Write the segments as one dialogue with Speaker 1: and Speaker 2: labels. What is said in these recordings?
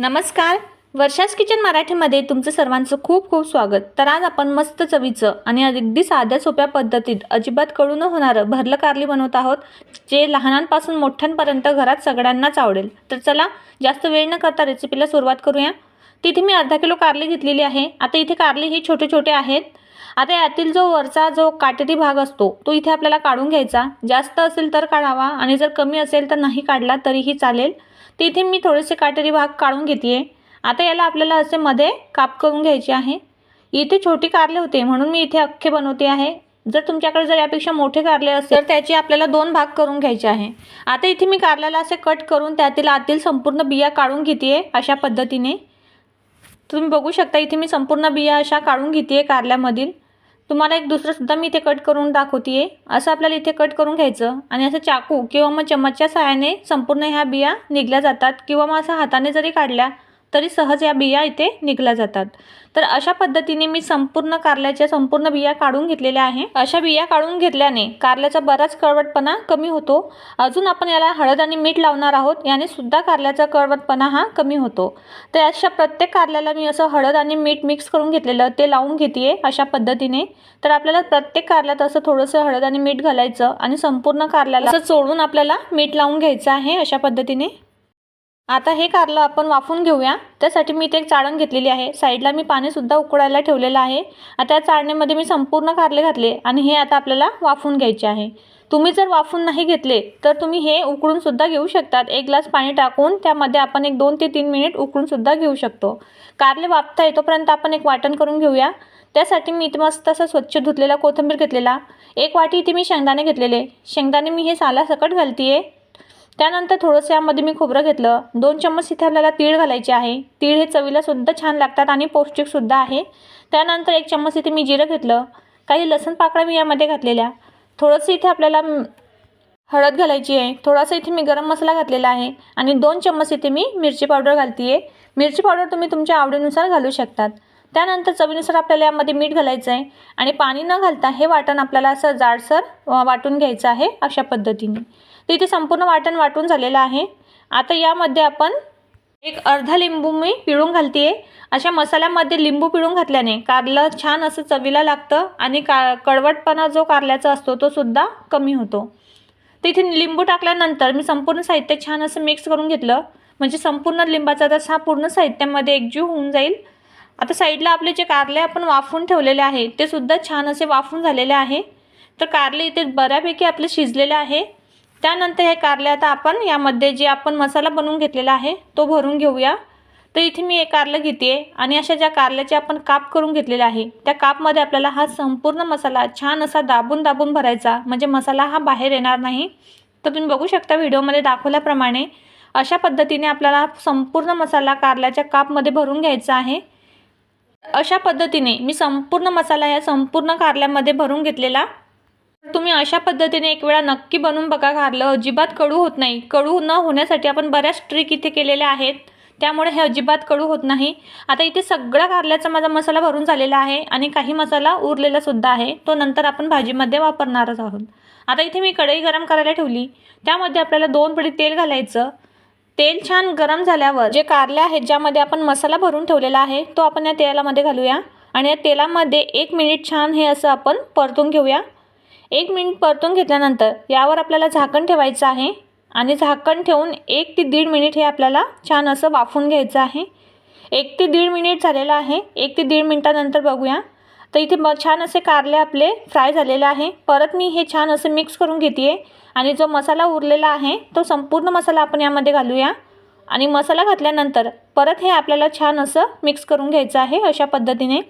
Speaker 1: नमस्कार. वर्षास किचन मराठीमध्ये तुमचं सर्वांचं खूप खूप स्वागत. तर आज आपण मस्त चवीचं आणि अगदी साध्या सोप्या पद्धतीत अजिबात कडू न होणारं भरलं कारली बनवत आहोत जे लहानांपासून मोठ्यांपर्यंत घरात सगळ्यांनाच आवडेल. तर चला जास्त वेळ न करता रेसिपीला सुरुवात करूया. तिथे मी अर्धा किलो कारली घेतलेली आहे. आता इथे कारली ही छोटे छोटे आहेत. आता यातील जो वरचा जो काटेरी भाग असतो तो इथे आपल्याला काढून घ्यायचा. जास्त असेल तर काढावा आणि जर कमी असेल तर नाही काढला तरीही चालेल. तिथे इथे मी थोडेसे काटेरी भाग काढून घेते आता याला आपल्याला असे मध्ये काप करून घ्यायचे आहे. इथे छोटी कारले होते म्हणून मी इथे अख्खे बनवते आहे. जर तुमच्याकडे जर यापेक्षा मोठे कारले असेल तर त्याचे आपल्याला दोन भाग करून घ्यायचे आहे. आता इथे मी कारल्याला असे कट करून त्यातील आतील संपूर्ण बिया काढून घेते अशा पद्धतीने. तुम्ही बघू शकता इथे मी संपूर्ण बिया अशा काढून घेते कारल्यामधील. तुम्हाला एक दुसरंसुद्धा मी इथे कट करून दाखवते आहे असं आपल्याला इथे कट करून घ्यायचं आणि असं चाकू किंवा मग चम्मचच्या सहाय्याने संपूर्ण ह्या बिया निघल्या जातात किंवा मग असं हाताने जरी काढल्या तरी सहज या बिया इथे निघल्या जातात. तर अशा पद्धतीने मी संपूर्ण कारल्याच्या संपूर्ण बिया काढून घेतलेल्या आहे. अशा बिया काढून घेतल्याने कारल्याचा बराच कळवटपणा कमी होतो. अजून आपण याला हळद आणि मीठ लावणार आहोत. याने सुद्धा कारल्याचा कळवटपणा हा कमी होतो. तर अशा प्रत्येक कारल्याला मी असं हळद आणि मीठ मिक्स करून घेतलेलं ते लावून घेते अशा पद्धतीने. तर आपल्याला प्रत्येक कारल्यात असं थोडंसं हळद आणि मीठ घालायचं आणि संपूर्ण कारल्याला असं चोळून आपल्याला मीठ लावून घ्यायचं आहे अशा पद्धतीने. आता हे कारलं आपण वाफून घेऊया. त्यासाठी मी इथे एक चाळण घेतलेली आहे. साईडला मी पाणीसुद्धा उकळायला ठेवलेलं आहे. आता या चाळणीमध्ये मी संपूर्ण कारले घातले आणि हे आता आपल्याला वाफून घ्यायचे आहे. तुम्ही जर वाफून नाही घेतले तर तुम्ही हे उकळूनसुद्धा घेऊ शकतात. एक ग्लास पाणी टाकून त्यामध्ये आपण एक दोन ते तीन मिनिट उकळूनसुद्धा घेऊ शकतो. कारले वाफता येतोपर्यंत आपण एक वाटण करून घेऊया. त्यासाठी मी इथे मस्त असं स्वच्छ धुतलेला कोथिंबीर घेतलेला. एक वाटी इथे मी शेंगदाणे घेतलेले. शेंगदाणे मी हे सालासकट घालते आहे त्यानंतर थोडंसं यामध्ये मी खोबरं घेतलं. दोन चम्मच इथे आपल्याला तीळ घालायचे आहे. तीळ हे चवीलासुद्धा छान लागतात आणि पौष्टिकसुद्धा आहे. त्यानंतर एक चम्मच इथे मी जिरं घेतलं. काही लसूण पाकळ्या मी यामध्ये घातलेल्या. थोडंसं इथे आपल्याला हळद घालायची आहे. थोडासा इथे मी गरम मसाला घातलेला आहे आणि दोन चम्मच इथे मी मिरची पावडर घालते आहे मिरची पावडर तुम्ही तुमच्या आवडीनुसार घालू शकतात. त्यानंतर चवीनुसार आपल्याला यामध्ये मीठ घालायचं आहे आणि पाणी न घालता हे वाटण आपल्याला असं जाडसर वाटून घ्यायचं आहे अशा पद्धतीने. तर इथे संपूर्ण वाटण वाटून झालेलं आहे. आता यामध्ये आपण एक अर्धा लिंबू मी पिळून घालते आहे अशा मसाल्यामध्ये लिंबू पिळून घातल्याने कारलं छान असं चवीला लागतं आणि का कडवटपणा जो कारल्याचा असतो तो सुद्धा कमी होतो. तर इथे लिंबू टाकल्यानंतर मी संपूर्ण साहित्य छान असं मिक्स करून घेतलं. म्हणजे संपूर्ण लिंबाचा रस हा पूर्ण साहित्यामध्ये एकजीव होऊन जाईल. आता साईडला आपले जे कारले आपण वाफून ठेवलेले आहे ते सुद्धा छान असे वाफून झालेले आहे. तर कारले इथे बऱ्यापैकी आपले शिजलेले आहे. त्यानंतर हे कारले आता आपण यामध्ये जे आपण मसाला बनवून घेतलेला आहे तो भरून घेऊया. तर इथे मी एक कारलं घेते आहे आणि अशा ज्या कारल्याचे आपण काप करून घेतलेले आहे त्या कापमध्ये आपल्याला हा संपूर्ण मसाला छान असा दाबून दाबून भरायचा. म्हणजे मसाला हा बाहेर येणार नाही. तर तुम्ही बघू शकता व्हिडिओमध्ये दाखवल्याप्रमाणे अशा पद्धतीने आपल्याला संपूर्ण मसाला कारल्याच्या कापमध्ये भरून घ्यायचा आहे. अशा पद्धतीने मी संपूर्ण मसाला या संपूर्ण कारल्यामध्ये भरून घेतलेला. तुम्ही अशा पद्धतीने एक वेळा नक्की बनवून बघा कारलं. अजिबात कडू होत नाही. कडू न होण्यासाठी आपण बऱ्याच ट्रिक इथे केलेल्या आहेत. त्यामुळे हे अजिबात कडू होत नाही. आता इथे सगळा कारल्याचा माझा मसाला भरून झालेला आहे आणि काही मसाला उरलेला सुद्धा आहे. तो नंतर आपण भाजीमध्ये वापरणारच आहोत. आता इथे मी कढई गरम करायला ठेवली. त्यामध्ये आपल्याला दोन पडी तेल घालायचं. तेल छान गरम झाल्यावर जे कारले आहेत ज्यामध्ये आपण मसाला भरून ठेवलेला आहे तो आपण या तेलामध्ये घालूया. आणि या तेलामध्ये एक मिनिट छान हे असं आपण परतून घेऊया. एक मिनिट परतून घेतल्यानंतर यावर आपल्याला झाकण ठेवायचं आहे. आणि झाकण ठेवून एक ते दीड मिनिट हे आपल्याला छान असं वाफून घ्यायचं आहे. एक ते दीड मिनिट झालेलं आहे. एक ते दीड मिनटानंतर बघूया. तर इथे ब छान असे कारले आपले फ्राय झालेले आहे. परत मी हे छान असं मिक्स करून घेते आहे आणि जो मसाला उरलेला आहे तो संपूर्ण मसाला आपण यामध्ये घालूया. आणि मसाला घातल्यानंतर परत हे आपल्याला छान असं मिक्स करून घ्यायचं आहे अशा पद्धतीने.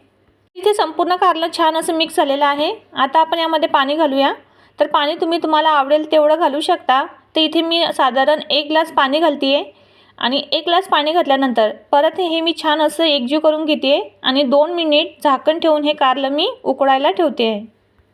Speaker 1: इथे संपूर्ण कारलं छान असं मिक्स झालेलं आहे. आता आपण यामध्ये पाणी घालूया. तर पाणी तुम्ही तुम्हाला आवडेल तेवढं घालू शकता. तर इथे मी साधारण एक ग्लास पाणी घालते आहे आणि एक ग्लास पाणी घातल्यानंतर परत हे मी छान असं एकजीव करून घेते आहे आणि दोन मिनिट झाकण ठेवून हे कारलं मी उकळायला ठेवते आहे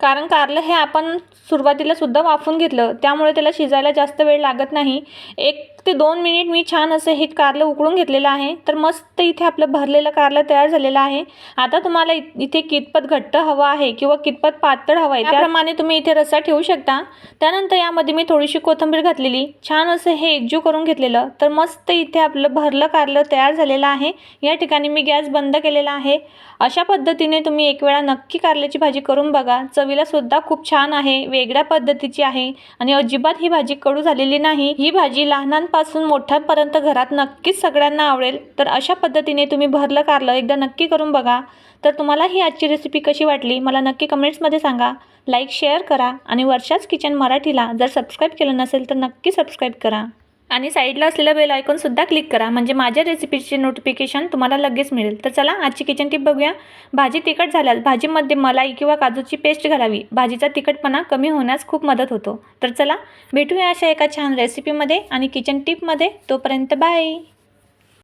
Speaker 1: कारण कारलं हे आपण सुरुवातीला सुद्धा वाफून घेतलं त्यामुळे त्याला शिजायला जास्त वेळ लागत नाही. एक ते दोन मिनिट मी छान असं हे कारलं उकळून घेतलेलं आहे. तर मस्त इथे आपलं भरलेलं कारलं तयार झालेलं आहे. आता तुम्हाला इ- इथे कितपत घट्ट हवं आहे किंवा कितपत पातळ हवं आहे त्याप्रमाणे तुम्ही इथे रस्सा ठेवू शकता. त्यानंतर यामध्ये मी थोडीशी कोथिंबीर घातलेली. छान असं हे एकजू करून घेतलेलं. तर मस्त इथे आपलं भरलं कारलं तयार झालेलं आहे. या ठिकाणी मी गॅस बंद केलेला आहे. अशा पद्धतीने तुम्ही एक वेळा नक्की कारल्याची भाजी करून बघा. चवीला सुद्धा खूप छान आहे. वेगळ्या पद्धतीची आहे. आणि अजिबात ही भाजी कडू झालेली नाही. ही भाजी लहानांपासून मोठ्यापर्यंत घरात नक्कीच सगळ्यांना आवडेल तर अशा पद्धतीने तुम्ही भरलं कारलं एकदा नक्की करून बघा. तर तुम्हाला ही आजची रेसिपी कशी वाटली मला नक्की कमेंट्समध्ये सांगा. लाईक शेअर करा आणि वर्षाच किचन मराठीला जर सबस्क्राईब केलं नसेल तर नक्की सबस्क्राईब करा. आणि साईडला असलेलं बेल आयकॉनसुद्धा क्लिक करा. म्हणजे माझ्या रेसिपीचे नोटिफिकेशन तुम्हाला लगेच मिळेल. तर चला आजची किचन टिप बघूया. भाजी तिखट झाल्यास भाजीमध्ये मलाई किंवा काजूची पेस्ट घालावी. भाजीचा तिखटपणा कमी होण्यास खूप मदत होतो. तर चला भेटूया अशा एका छान रेसिपीमध्ये आणि किचन टिपमध्ये तोपर्यंत बाय